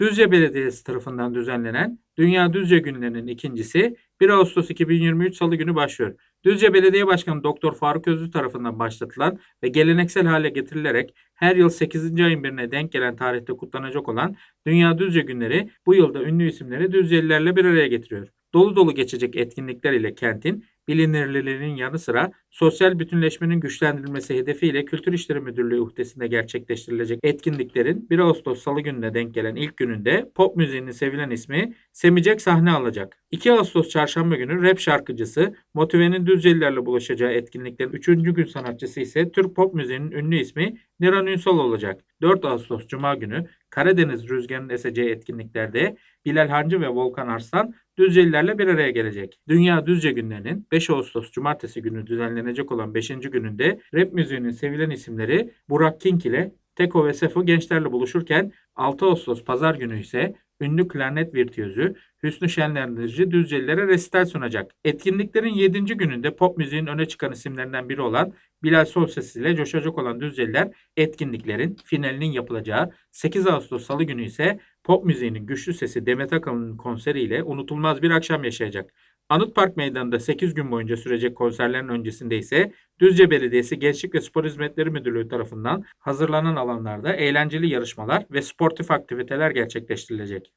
Düzce Belediyesi tarafından düzenlenen Dünya Düzce Günlerinin ikincisi 1 Ağustos 2023 Salı günü başlıyor. Düzce Belediye Başkanı Doktor Faruk Özlü tarafından başlatılan ve geleneksel hale getirilerek her yıl 8. ayın birine denk gelen tarihte kutlanacak olan Dünya Düzce Günleri bu yılda ünlü isimleri Düzcelilerle bir araya getiriyor. Dolu dolu geçecek etkinlikler ile kentin bilinirliliğinin yanı sıra sosyal bütünleşmenin güçlendirilmesi hedefiyle Kültür İşleri Müdürlüğü uhdesinde gerçekleştirilecek etkinliklerin 1 Ağustos Salı gününe denk gelen ilk gününde pop müziğinin sevilen ismi Semicek sahne alacak. 2 Ağustos çarşamba günü rap şarkıcısı Motive'nin Düzcelilerle buluşacağı etkinliklerin 3. gün sanatçısı ise Türk pop müziğinin ünlü ismi Niran Ünsal olacak. 4 Ağustos Cuma günü Karadeniz rüzgarının eseceği etkinliklerde Bilal Hancı ve Volkan Arslan Düzcelilerle bir araya gelecek. Dünya Düzce Günlerinin 5 Ağustos Cumartesi günü düzenlenecek olan 5. gününde rap müziğinin sevilen isimleri Burak King ile Teko ve Sefo gençlerle buluşurken 6 Ağustos Pazar günü ise ünlü klarnet virtüözü Hüsnü Şenlendirici Düzcelilere resital sunacak. Etkinliklerin 7. gününde pop müziğin öne çıkan isimlerinden biri olan Bilal Solses ile coşacak olan Düzceliler etkinliklerin finalinin yapılacağı 8 Ağustos Salı günü ise pop müziğinin güçlü sesi Demet Akalın'ın konseriyle unutulmaz bir akşam yaşayacak. Anıt Park Meydanı'nda 8 gün boyunca sürecek konserlerin öncesinde ise Düzce Belediyesi Gençlik ve Spor Hizmetleri Müdürlüğü tarafından hazırlanan alanlarda eğlenceli yarışmalar ve sportif aktiviteler gerçekleştirilecek.